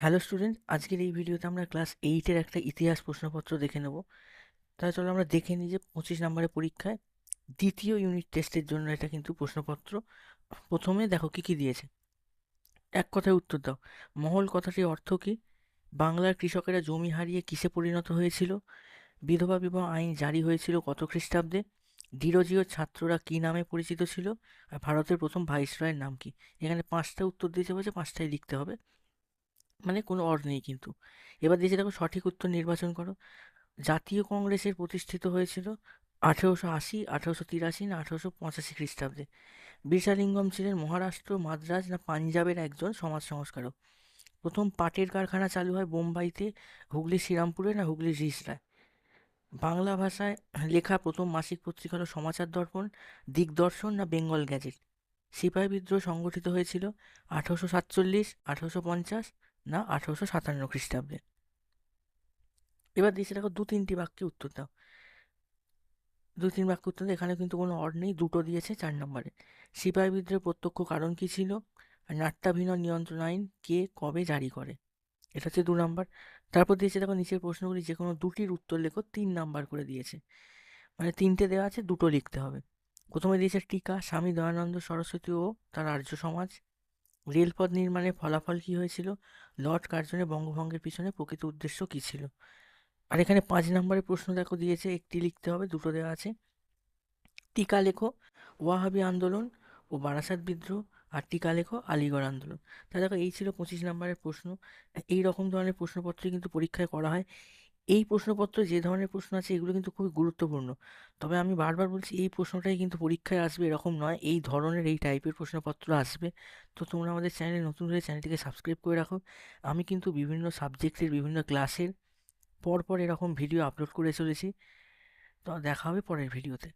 Hello student আজকের এই ভিডিওতে আমরা ক্লাস এইটের একটা ইতিহাস প্রশ্নপত্র দেখে নেব। তাহলে চলো আমরা দেখে নিই যে পঁচিশ নম্বরের পরীক্ষায় দ্বিতীয় ইউনিট টেস্টের জন্য এটা কিন্তু প্রশ্নপত্র। প্রথমে দেখো কি কি দিয়েছে। এক কথায় উত্তর দাও। মহল কথাটির অর্থ কী? বাংলার কৃষকেরা জমি হারিয়ে কিসে পরিণত হয়েছিল? বিধবা বিবাহ আইন জারি হয়েছিল কত খ্রিস্টাব্দে? ডিরোজিও ছাত্ররা কী নামে পরিচিত ছিল? আর ভারতের প্রথম ভাইসরয়ের নাম কি? এখানে পাঁচটা উত্তর দিয়েছে বলছে পাঁচটাই লিখতে হবে। মানে কোনো অর নেই কিন্তু। এবার দিয়েছে দেখো সঠিক উত্তর নির্বাচন করো। জাতীয় কংগ্রেসের প্রতিষ্ঠিত হয়েছিল আঠেরোশো আশি, আঠেরোশো তিরাশি না আঠেরোশো পঁচাশি খ্রিস্টাব্দে। বিশালিঙ্গম ছিলেন মহারাষ্ট্র, মাদ্রাজ না পাঞ্জাবের একজন সমাজ সংস্কারক। প্রথম পাটের কারখানা চালু হয় বোম্বাইতে, হুগলি শ্রীরামপুরে না হুগলি রিসরায় বাংলা ভাষায় লেখা প্রথম মাসিক পত্রিকা হলো সমাচার দর্পণ, দিগদর্শন না বেঙ্গল গ্যাজেট। সিপাহী বিদ্রোহ সংগঠিত হয়েছিল আঠেরোশো সাতচল্লিশ, আঠেরোশো পঞ্চাশ না আঠেরোশো সাতান্ন খ্রিস্টাব্দে। এবার দিয়েছে দেখো দু তিনটি বাক্যে উত্তর দাও। দু তিন বাক্য উত্তর এখানে কিন্তু কোনো অর্ড নেই, দুটো দিয়েছে চার নম্বরে। সিপাহী বিদ্রোহের প্রত্যক্ষ কারণ কী ছিল? আর নাট্যাভিনয় নিয়ন্ত্রণ আইন কে কবে জারি করে? এটা হচ্ছে দু নম্বর। তারপর দিয়েছে দেখো নিচের প্রশ্নগুলি, যে কোনো দুটির উত্তর লেখো, তিন নাম্বার করে দিয়েছে। মানে তিনটে দেওয়া আছে, দুটো লিখতে হবে। প্রথমে দিয়েছে টিকা, স্বামী দয়ানন্দ সরস্বতী ও তার আর্য সমাজ। রেলপথ নির্মাণের ফলাফল কী হয়েছিল? লর্ড কার্জনের বঙ্গভঙ্গের পিছনে প্রকৃত উদ্দেশ্য কী ছিল? আর এখানে পাঁচ নম্বরের প্রশ্ন দেখো দিয়েছে, একটি লিখতে হবে, দুটো দেওয়া আছে। টিকা লেখো, ওয়াহাবি আন্দোলন ও বারাসাত বিদ্রোহ, আর টিকা লেখো, আলিগড় আন্দোলন। তা দেখো, এই ছিল পঁচিশ নম্বরের প্রশ্ন। এই রকম ধরনের প্রশ্নপত্রই কিন্তু পরীক্ষায় করা হয়। এই প্রশ্নপত্র, যে ধরনের প্রশ্ন আছে, এগুলো কিন্তু খুবই গুরুত্বপূর্ণ। তবে আমি বারবার বলছি, এই প্রশ্নটাই কিন্তু পরীক্ষায় আসবে এরকম নয়। এই ধরনের, এই টাইপের প্রশ্নপত্র আসবে। তো তোমরা আমাদের চ্যানেলে নতুন করে চ্যানেলটিকে সাবস্ক্রাইব করে রাখো। আমি কিন্তু বিভিন্ন সাবজেক্টের, বিভিন্ন ক্লাসের পরপর পর এরকম ভিডিও আপলোড করে চলেছি। তো দেখা হবে পরের ভিডিওতে।